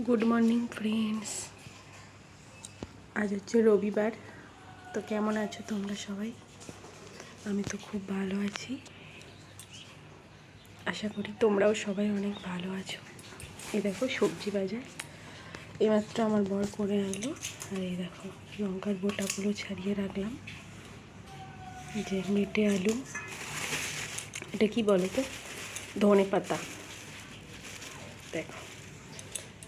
Good morning friends আজ হচ্ছে রবিবার। তো কেমন আছো তোমরা সবাই? আমি তো খুব ভালো আছি। আশা করি তোমরাও সবাই অনেক ভালো আছো। এই দেখো সবজি বাজার। এইমাত্র আমার বর করে আনলো। আর এই দেখো লঙ্কার বোটাগুলো ছাড়িয়ে রাখলাম। যে মেটে আলু। এটা কি বলো তো? ধনে পাতা দেখো।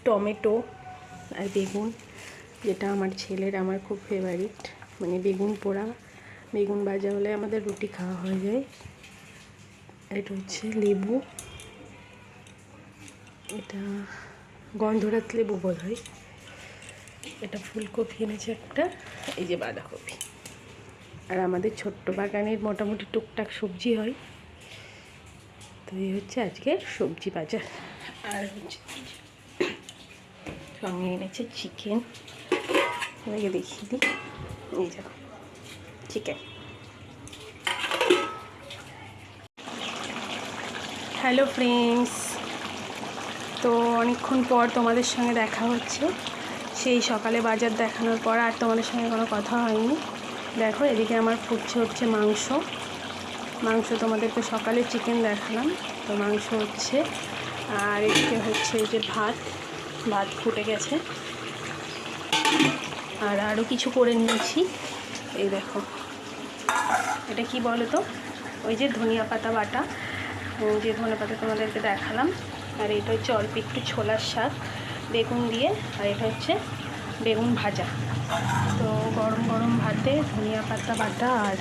টমেটো আর বেগুন, যেটা আমার ছেলের আমার খুব ফেভারিট মানে বেগুন পোড়া। বেগুন ভাজা হলে আমাদের রুটি খাওয়া হয়ে যায়। এটা হচ্ছে লেবু। এটা গন্ধরাত লেবু বোধ হয় এটা ফুলকপি এনেছে একটা, এই যে বাঁধাকপি। আর আমাদের ছোট্ট বাগানের মোটামুটি টুকটাক সবজি হয়। তো এই হচ্ছে আজকে সবজি বাজার। আর হচ্ছে সঙ্গে এনেছে চিকেন আপনাকে দেখিয়ে দিই। এই দেখো চিকেন হ্যালো ফ্রেন্ডস তো অনেকক্ষণ পর তোমাদের সঙ্গে দেখা হচ্ছে। সেই সকালে বাজার দেখানোর পর আর তোমাদের সঙ্গে কোনো কথা হয়নি। দেখো, এদিকে আমার ফুটছে হচ্ছে মাংস। মাংস তোমাদেরকে সকালে চিকেন দেখালাম। তো মাংস হচ্ছে, আর এদিকে হচ্ছে যে ভাত। ভাত ফুটে গেছে। আর আরও কিছু করে নিয়েছি। এই দেখো। এটা কি বলো তো ওই যে ধনিয়া পাতা বাটা। যে ধনে পাতা তোমাদেরকে দেখালাম। আর এটা হচ্ছে অল্প একটু ছোলার শাক, বেগুন দিয়ে। আর এটা হচ্ছে বেগুন ভাজা। তো গরম গরম ভাতে ধনিয়া পাতা বাটা আর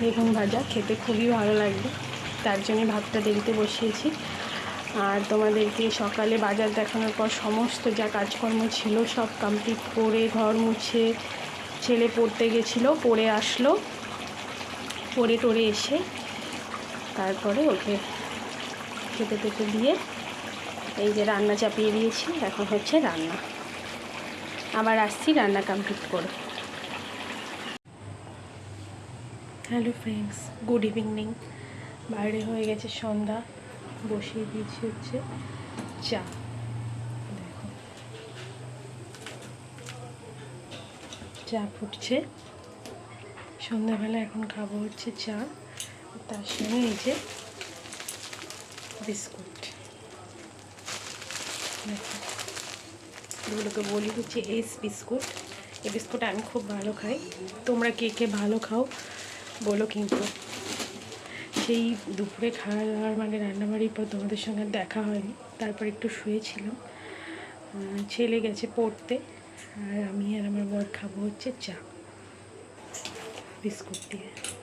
বেগুন ভাজা খেতে খুবই ভালো লাগবে। তার জন্যই ভাতটা দেরিতে বসিয়েছি। আর তোমাদেরকে সকালে বাজার দেখানোর পর সমস্ত যা কাজকর্ম ছিল সব কমপ্লিট করে ঘর মুছে ছেলে পড়তে গেছিল, পড়ে আসলো। পড়ে টরে এসে তারপরে ওকে খেতে পেতে দিয়ে এই যে রান্না চাপিয়ে দিয়েছি, এখন হচ্ছে রান্না। আবার আসছি রান্না কমপ্লিট করে। হ্যালো ফ্রেন্ডস গুড ইভিনিং বাইরে হয়ে গেছে সন্ধ্যা। বসিয়ে দিয়েছি হচ্ছে চা। দেখো। চা ফুটছে। সন্ধ্যাবেলা এখন খাব হচ্ছে চা। তার সঙ্গে এই যে বিস্কুট। এগুলোকে বলি হচ্ছে এস বিস্কুট। এই বিস্কুট আমি খুব ভালো খাই। তোমরা কে কে ভালো খাও, বলো কিন্তু। সেই দুপুরে খাওয়া দাওয়ার মানে রান্না রান্নাবাড়ির পর তোমাদের সঙ্গে দেখা হয়নি। তারপর একটু শুয়েছিলাম। ছেলে গেছে পড়তে। আর আমি আর আমার বর খাব হচ্ছে চা। বিস্কুট দিয়ে।